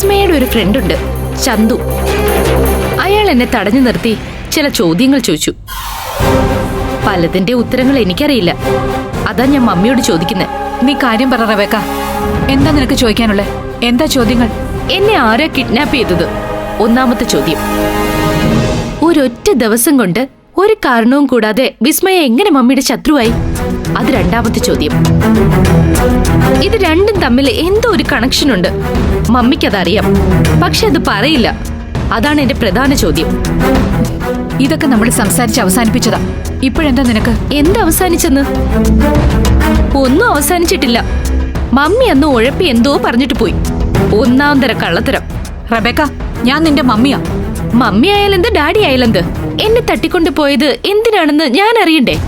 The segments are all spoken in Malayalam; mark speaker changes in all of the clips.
Speaker 1: വിസ്മയുടെ ഒരു ഫ്രണ്ട് ഉണ്ട് ചന്തു. അയാൾ എന്നെ തടഞ്ഞു നിർത്തി ചില ചോദ്യങ്ങൾ ചോദിച്ചു. പലതിന്റെ ഉത്തരങ്ങൾ എനിക്കറിയില്ല. അതാ ഞാൻ മമ്മിയോട് ചോദിക്കുന്നത്
Speaker 2: നീ കാര്യം പറ റവേക്ക. എന്താ നിനക്ക് ചോദിക്കാനുള്ളേ? എന്താ ചോദ്യങ്ങൾ?
Speaker 1: എന്നെ ആരാ കിഡ്നാപ്പ് ചെയ്തത്. ഒന്നാമത്തെ ചോദ്യം. ഒരൊറ്റ ദിവസം കൊണ്ട് ഒരു കാരണവും കൂടാതെ വിസ്മയ എങ്ങനെ മമ്മിയുടെ ശത്രുവായി? അത് രണ്ടാമത്തെ ചോദ്യം. ഇത് രണ്ടും തമ്മിൽ എന്തോ ഒരു കണക്ഷൻ ഉണ്ട്. മമ്മിക്കതറിയാം. പക്ഷെ അത് പറയില്ല. അതാണ് എന്റെ പ്രധാന ചോദ്യം.
Speaker 2: ഇതൊക്കെ നമ്മൾ സംസാരിച്ച് അവസാനിപ്പിച്ചതാ. ഇപ്പോഴെന്താ നിനക്ക്?
Speaker 1: എന്ത് അവസാനിച്ചെന്ന്? ഒന്നും അവസാനിച്ചിട്ടില്ല. മമ്മി അന്ന് ഉഴപ്പി എന്തോ പറഞ്ഞിട്ട് പോയി. ഒന്നാം തര കള്ളത്തരം.
Speaker 2: റബേക്ക ഞാൻ നിന്റെ മമ്മിയാ.
Speaker 1: Mummy ആയാലെന്ത് daddy ആയാലെന്ത്? എന്നെ തട്ടിക്കൊണ്ടു പോയത് എന്തിനാണെന്ന് ഞാൻ അറിയണ്ടേ?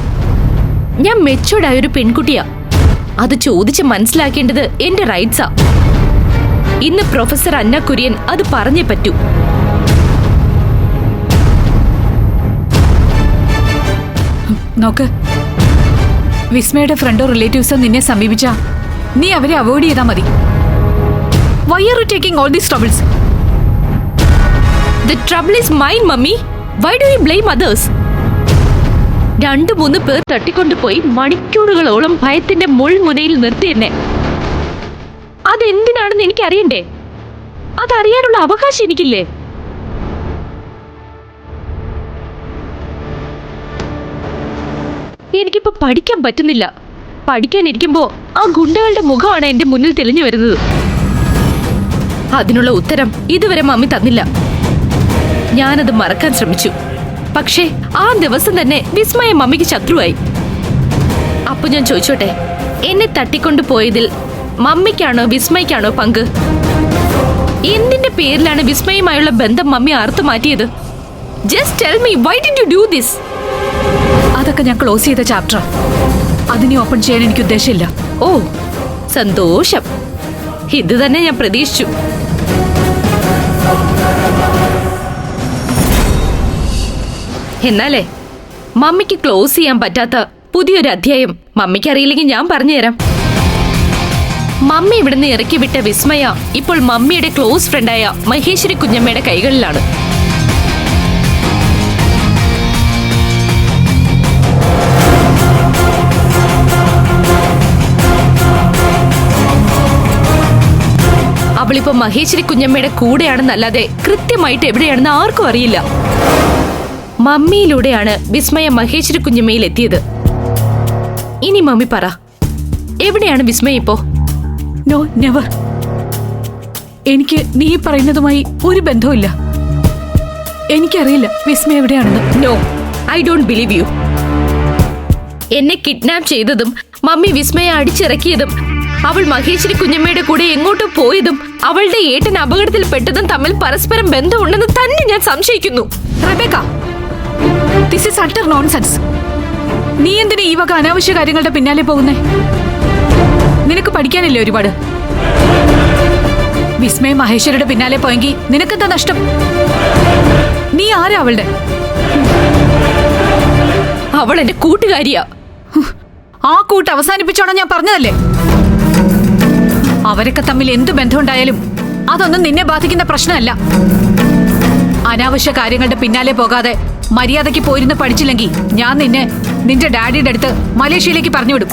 Speaker 1: ഞാൻ മെച്ചൂർഡായ ഒരു പെൺകുട്ടിയാ. അത് ചോദിച്ച് മനസ്സിലാക്കേണ്ടത് എന്റെ റൈറ്റ്സാ ഇന്ന് പ്രൊഫസർ അന്ന കുര്യൻ അത് പറഞ്ഞേ പറ്റൂ.
Speaker 2: നോക്ക്. വിസ്മയുടെ ഫ്രണ്ടോ റിലേറ്റീവ്സോ നിന്നെ സമീപിച്ച നീ അവരെ അവോയ്ഡ് ചെയ്താൽ മതി. Why are you taking all these troubles
Speaker 1: the trouble is mine mummy why do you blame others രണ്ടു മൂന്ന് പേർ തട്ടിക്കൊണ്ടുപോയി മണിക്കൂറുകളോളം ഭയത്തിന്റെ മുൾമുനയിൽ നിർത്തി എന്നെ. അതെന്തിനാണെന്ന് എനിക്കറിയണ്ടേ? അതറിയാനുള്ള അവകാശം എനിക്കില്ലേ? എനിക്കിപ്പോ പഠിക്കാൻ പറ്റുന്നില്ല. പഠിക്കാനിരിക്കുമ്പോ ആ ഗുണ്ടകളുടെ മുഖമാണ് എന്റെ മുന്നിൽ തെളിഞ്ഞു വരുന്നത്. അതിനുള്ള ഉത്തരം ഇതുവരെ മമ്മി തന്നില്ല. ഞാനത് മറക്കാൻ ശ്രമിച്ചു. പക്ഷേ ആ ദിവസം തന്നെ വിസ്മയ മമ്മിക്ക് ശത്രുവായി. അപ്പൊ ഞാൻ ചോദിച്ചോട്ടെ എന്നെ തട്ടിക്കൊണ്ടു പോയതിൽ മമ്മിക്കാണോ വിസ്മയ്ക്കാണോ പങ്ക്? എന്തിന്റെ പേരിലാണ് വിസ്മയുമായുള്ള ബന്ധം മമ്മി അറുത്തു മാറ്റിയത്? Just me why did you do this
Speaker 2: അതൊക്കെ ഞാൻ ക്ലോസ് ചെയ്ത ചാപ്റ്റർ അതിനെ ഓപ്പൺ ചെയ്യാൻ എനിക്ക് ഉദ്ദേശമില്ല.
Speaker 1: ഓ സന്തോഷം. ഇത് തന്നെ ഞാൻ പ്രതീക്ഷിച്ചു. എന്നാലേ? മമ്മിക്ക് ക്ലോസ് ചെയ്യാൻ പറ്റാത്ത പുതിയൊരു അധ്യായം. മമ്മിക്ക് അറിയില്ലെങ്കിൽ ഞാൻ പറഞ്ഞുതരാം. മമ്മി ഇവിടുന്ന് ഇറക്കി വിട്ട വിസ്മയ ഇപ്പോൾ മമ്മിയുടെ ക്ലോസ് ഫ്രണ്ടായ മഹേശ്വരി കുഞ്ഞമ്മയുടെ കൈകളിലാണ്. അവളിപ്പോ മഹേശ്വരി കുഞ്ഞമ്മയുടെ കൂടെയാണെന്നല്ലാതെ കൃത്യമായിട്ട് എവിടെയാണെന്ന് ആർക്കും അറിയില്ല. മമ്മിയിലൂടെയാണ് വിസ്മയ മഹേശ്വരി കുഞ്ഞമ്മയിൽ എത്തിയത്. ഇനി മമ്മി പറ എവിടെയാണ് വിസ്മയ ഇപ്പോ?
Speaker 2: നോ നെവർ എനിക്ക് നീ പറയുന്നതുമായി ഒരു ബന്ധവുമില്ല. എനിക്കറിയില്ല വിസ്മയ എവിടെയാണെന്ന്.
Speaker 1: No I don't believe you എന്നെ കിഡ്നാപ്പ് ചെയ്തതും മമ്മി വിസ്മയെ അടിച്ചിറക്കിയതും അവൾ മഹേശ്വരി കുഞ്ഞമ്മയുടെ കൂടെ എങ്ങോട്ടോ പോയതും അവളുടെ ഏട്ടൻ അപകടത്തിൽപ്പെട്ടതും തമ്മിൽ പരസ്പരം ബന്ധമുണ്ടെന്ന് തന്നെ ഞാൻ സംശയിക്കുന്നു.
Speaker 2: Rebecca this is utter nonsense നീ എന്തിനാ ഈ വക അനാവശ്യ കാര്യങ്ങളുടെ പിന്നാലെ പോകുന്നേ? നിനക്ക് പഠിക്കാനില്ലേ ഒരുപാട്? വിസ്മയ മഹേശ്വരുടെ പിന്നാലെ പോയെങ്കിൽ നിനക്കെന്താ നഷ്ടം? നീ ആരാ അവളുടെ?
Speaker 1: അവൾ എന്റെ കൂട്ടുകാരിയാ.
Speaker 2: ആ കൂട്ട് അവസാനിപ്പിച്ചോണം ഞാൻ പറഞ്ഞതല്ലേ? അവരൊക്കെ തമ്മിൽ എന്തു ബന്ധമുണ്ടായാലും അതൊന്നും നിന്നെ ബാധിക്കുന്ന പ്രശ്നമല്ല. അനാവശ്യ കാര്യങ്ങളുടെ പിന്നാലെ പോകാതെ മര്യാദയ്ക്ക് പോയിരുന്ന് പഠിച്ചില്ലെങ്കിൽ ഞാൻ നിന്നെ നിന്റെ ഡാഡിയുടെ അടുത്ത് മലേഷ്യയിലേക്ക് പറഞ്ഞുവിടും.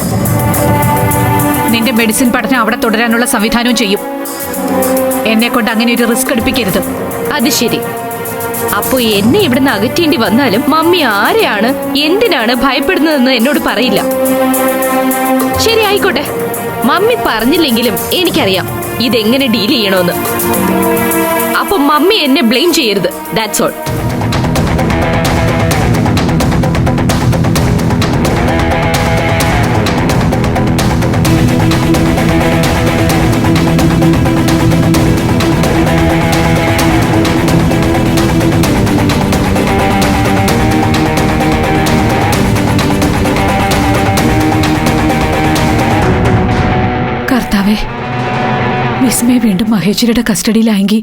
Speaker 2: നിന്റെ മെഡിസിൻ പഠനം അവിടെ തുടരാനുള്ള സംവിധാനവും ചെയ്യും. എന്നെ കൊണ്ട് അങ്ങനെ ഒരു റിസ്ക് എടുപ്പിക്കരുത്.
Speaker 1: അത് ശരി. അപ്പോ എന്നെ ഇവിടുന്ന് അകറ്റേണ്ടി വന്നാലും മമ്മി ആരെയാണ് എന്തിനാണ് ഭയപ്പെടുന്നതെന്ന് എന്നോട് പറയില്ല. ശരി ആയിക്കോട്ടെ. മമ്മി പറഞ്ഞില്ലെങ്കിലും എനിക്കറിയാം ഇതെങ്ങനെ ഡീൽ ചെയ്യണമെന്ന് അപ്പൊ മമ്മി എന്നെ ബ്ലെയിം ചെയ്യരുത്. ദാറ്റ്സ് ഓൾ
Speaker 2: വിസ്മയ വീണ്ടും മഹേശ്വരിയുടെ കസ്റ്റഡിയിലായെങ്കിൽ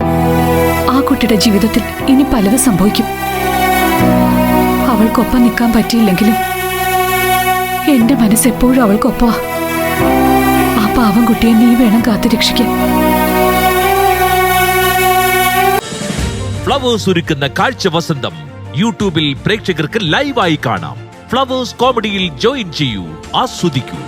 Speaker 2: ആ കുട്ടിയുടെ ജീവിതത്തിൽ ഇനി പലത് സംഭവിക്കും. അവൾക്കൊപ്പം നിൽക്കാൻ പറ്റിയില്ലെങ്കിലും എന്റെ മനസ്സെപ്പോഴും അവൾക്കൊപ്പാ ആ പാവം കുട്ടിയെ നീ വേണം കാത്തുരക്ഷിക്കാൻ
Speaker 3: ഫ്ലവേഴ്സ് ഒരുക്കുന്ന കാഴ്ച വസന്തം യൂട്യൂബിൽ പ്രേക്ഷകർക്ക് ലൈവായി കാണാം. ഫ്ലവേഴ്സ് കോമഡിയിൽ ജോയിൻ ചെയ്യൂ ആസ്വദിക്കൂ.